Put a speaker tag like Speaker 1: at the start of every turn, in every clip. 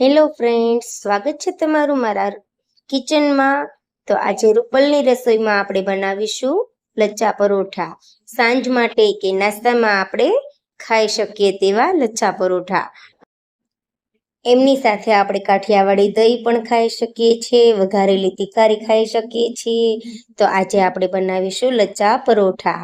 Speaker 1: Hello friends સ્વાગત છે તમારું મારા કિચનમાં તો આજે રૂપલની રસોઈમાં આપણે બનાવીશું લચ્છા પરોઠા. સાંજ માટે કે નાસ્તામાં આપણે ખાઈ શકીએ તેવા લચ્છા પરોઠા. એમની સાથે આપણે કાઠિયાવાડી દહીં પણ ખાઈ શકીએ છીએ, વઘારેલી તિકારી ખાઈ શકીએ છીએ. તો આજે આપણે બનાવીશું લચ્છા પરોઠા.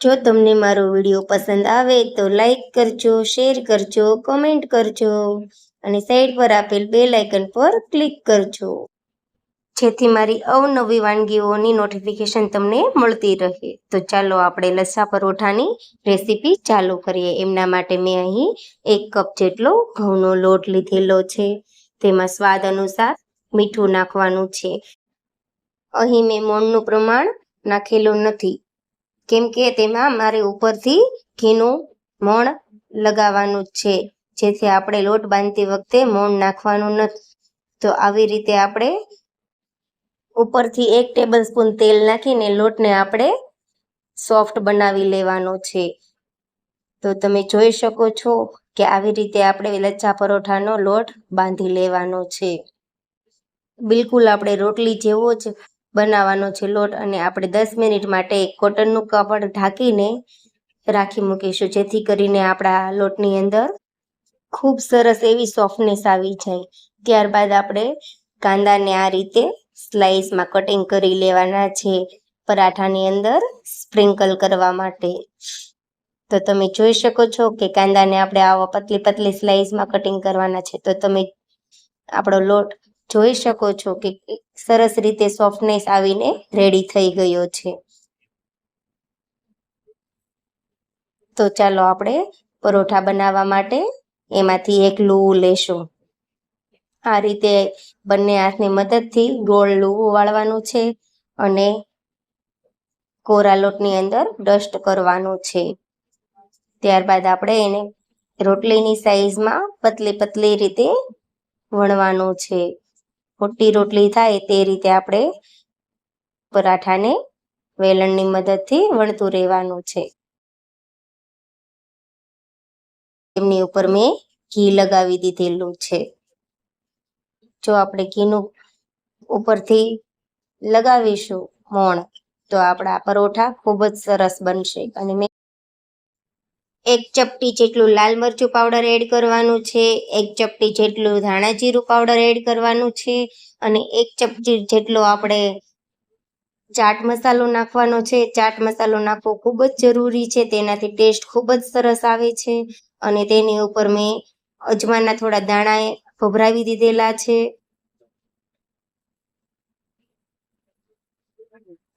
Speaker 1: જો તમને મારો વીડિયો પસંદ આવે તો લાઈક કરજો, શેર કરજો, કમેન્ટ કરજો અને સાઈડ પર આપેલ બે લાઇકન પર ક્લિક કરજો. જેથી મારી અવનવી વાનગીઓની નોટિફિકેશન તમને મળતી રહે. તો ચાલો આપણે લસ્સા પરોઠાની રેસીપી ચાલુ કરીએ. એમના માટે મેં અહીં એક કપ જેટલો ઘઉંનો લોટ લીધેલો છે. તેમાં સ્વાદ અનુસાર મીઠું નાખવાનું છે. અહીં મેં મોણનું પ્રમાણ નાખેલું નથી. કેમ કે તેમાં મારે ઉપરથી ઘીનું મોણ લગાવવાનું છે. જેથી આપણે લોટ બાંધતી વખતે મોણ નાખવાનું નથી. તો આવી રીતે આપણે ઉપરથી એક ટેબલ સ્પૂન તેલ નાખીને લોટને આપણે સોફ્ટ બનાવી લેવાનો છે. તો તમે જોઈ શકો છો કે આવી રીતે આપણે લચ્છા પરોઠાનો લોટ બાંધી લેવાનો છે. બિલકુલ આપણે રોટલી જેવો જ બનાવવાનો છે લોટ અને આપણે દસ મિનિટ માટે કોટનનું કાપડ ઢાંકીને રાખી મૂકીશું. જેથી કરીને આપણા લોટની અંદર ખૂબ સરસ એવી સોફ્ટનેસ આવી જાય. ત્યારબાદ આપણે કાંદાને આ રીતે સ્લાઇસમાં કટિંગ કરી લેવાના છે પરાઠાની અંદર સ્પ્રિંકલ કરવા માટે. તો તમે જોઈ શકો છો કે કાંદાને આપણે આવા પતલી પતલી સ્લાઇસમાં કટિંગ કરવાના છે. તો તમે આપણો લોટ જોઈ શકો છો કે સરસ રીતે સોફ્ટનેસ આવીને રેડી થઈ ગયો છે. તો ચાલો આપણે પરોઠા બનાવવા માટે એમાંથી એક લૂવું લેશું. આ રીતે બંને હાથની મદદથી ગોળ લૂવું વાળવાનું છે અને કોરા લોટની અંદર ડસ્ટ કરવાનું છે. ત્યારબાદ આપણે એને રોટલીની સાઈઝમાં પતલી પતલી રીતે વણવાનું છે. મોટી રોટલી થાય તે રીતે આપણે પરાઠાને વેલણની મદદથી વણતું રહેવાનું છે. એમની ઉપર મેં ઘી લગાવી દીધેલું છે. જો આપણે ઘીનું ઉપરથી લગાવીશું મોણ, તો આપણા પરોઠા ખૂબ જ સરસ બનશે અને મેં એક ચપટી જેટલું લાલ મરચું પાવડર એડ કરવાનું છે, એક ચપટી જેટલું ધાણા જીરું પાવડર એડ કરવાનું છે અને એક ચપટી જેટલો આપણે ચાટ મસાલો નાખવાનો છે. ચાટ મસાલો નાખવો ખૂબ જ જરૂરી છે. તેનાથી ટેસ્ટ ખૂબ જ સરસ આવે છે અને તેની ઉપર મેં અજમાના થોડા દાણા ભભરાવી દીધેલા છે.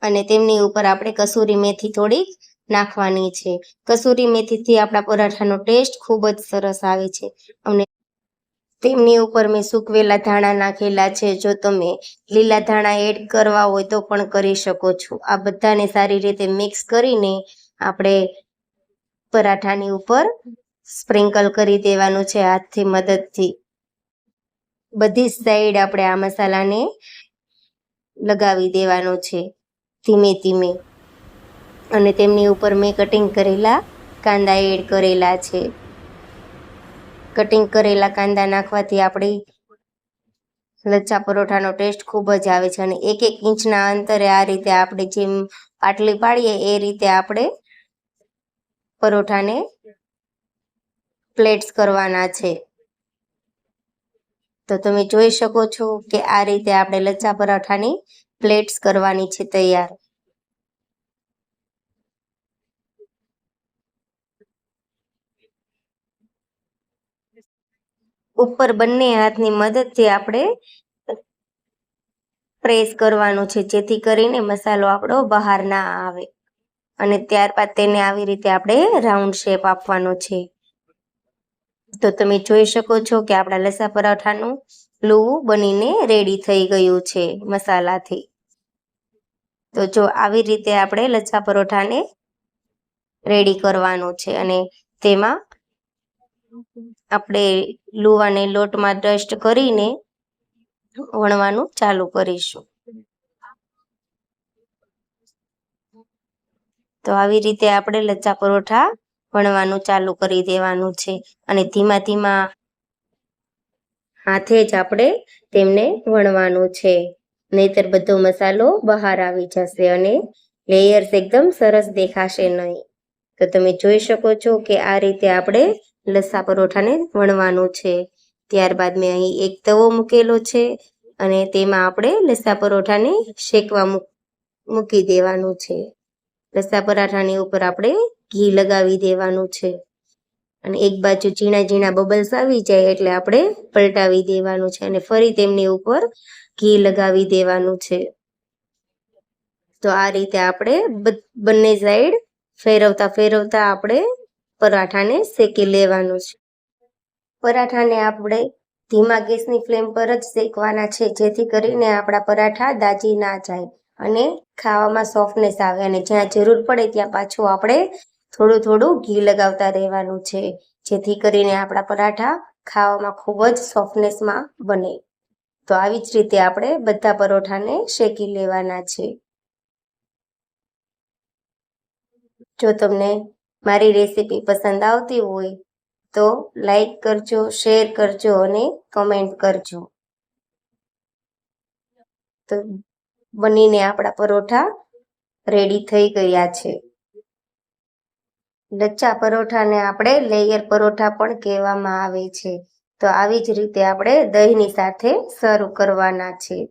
Speaker 1: અને તેમની ઉપર આપણે કસૂરી મેથી થોડીક નાખવાની છે. કસૂરી મેથીથી આપણા પરાઠાનો ટેસ્ટ ખૂબ જ સરસ આવે છે. અને તેમની ઉપર મેં સૂકવેલા ધાણા નાખેલા છે. જો તમે લીલા ધાણા એડ કરવા હોય તો પણ કરી શકો છો. આ બધાને સારી રીતે મિક્સ કરીને આપણે પરાઠાની ઉપર સ્પ્રિંકલ કરી દેવાનું છે હાથથી મદદથી. બધી સાઈડ આપણે આ મસાલાને લગાવી દેવાનો છે ધીમે ધીમે. અને તેમની ઉપર મેં કટિંગ કરેલા કાંદા એડ કરેલા છે. કટિંગ કરેલા કાંદા નાખવાથી આપણી લચ્છા પરોઠાનો ટેસ્ટ ખૂબ જ આવે છે અને એક એક ઇંચના અંતરે આ રીતે આપણે જેમ પાટલી પાડીએ એ રીતે આપણે પરોઠાને પ્લેટ્સ કરવાના છે. તો તમે જોઈ શકો છો કે આ રીતે આપણે લચ્છા પરોઠાની પ્લેટ્સ કરવાની છે તૈયાર. ઉપર બંને હાથની મદદથી આપણે પ્રેસ કરવાનું છે, જેથી કરીને મસાલો આપણો બહાર ના આવે. અને ત્યારબાદ તેને આવી રીતે આપણે રાઉન્ડ શેપ આપવાનો છે. તો તમે જોઈ શકો છો કે આપણા લસા પરાઠાનું લૂવું બનીને રેડી થઈ ગયું છે મસાલાથી. તો જો આવી રીતે આપણે લચ્છા પરોઠાને રેડી કરવાનું છે અને તેમાં આપણે લુવાને લોટમાં ડસ્ટ કરીને વણવાનું ચાલુ કરીશું. તો આવી રીતે આપણે લચ્છા પરોઠા વણવાનું ચાલુ કરી દેવાનું છે અને ધીમા ધીમા હાથે જ આપણે તેમને વણવાનું છે. નહીતર બધો મસાલો બહાર આવી જશે અને લેયર્સ એકદમ સરસ દેખાશે નહીં. તો તમે જોઈ શકો છો કે આ રીતે આપણે લસ્સા પરોઠાને વણવાનું છે. ત્યારબાદ મેં અહીં એક તવો મૂકેલો છે અને તેમાં આપણે લસ્સા પરોઠાને શેકવા મૂક- દેવાનું છે. લસ્સા પરાઠાની ઉપર આપણે ઘી લગાવી દેવાનું છે. અને એક બાજુ ઝીણા ઝીણા બબલ્સ આવી જાય એટલે આપણે પલટાવી દેવાનું છે અને ફરી તેમની ઉપર ઘી લગાવી દેવાનું છે. તો આ રીતે આપણે બંને સાઈડ ફેરવતા ફેરવતા આપણે પરાઠાને શેકી લેવાનું છે. પરાઠાને આપણે ધીમા ગેસની ફ્લેમ પર જ શેકવાના છે, જેથી કરીને આપણા પરાઠા દાજી ના જાય અને ખાવામાં સોફ્ટનેસ આવે અને જ્યાં જરૂર પડે ત્યાં પાછું આપણે થોડું થોડું ઘી લગાવતા રહેવાનું છે, જેથી કરીને આપણા પરાઠા ખાવામાં ખૂબ જ સોફ્ટનેસમાં બને. તો આવી જ રીતે આપણે બધા પરોઠાને શેકી લેવાના છે. જો તમને મારી રેસીપી પસંદ આવતી હોય તો લાઈક કરજો, શેર કરજો અને કમેન્ટ કરજો. તો બનીને આપણા પરોઠા રેડી થઈ ગયા છે. લચ્છા પરોઠાને આપણે લેયર પરોઠા પણ કહેવામાં આવે છે. તો આવી જ રીતે આપણે દહીંની સાથે સર્વ કરવાના છે.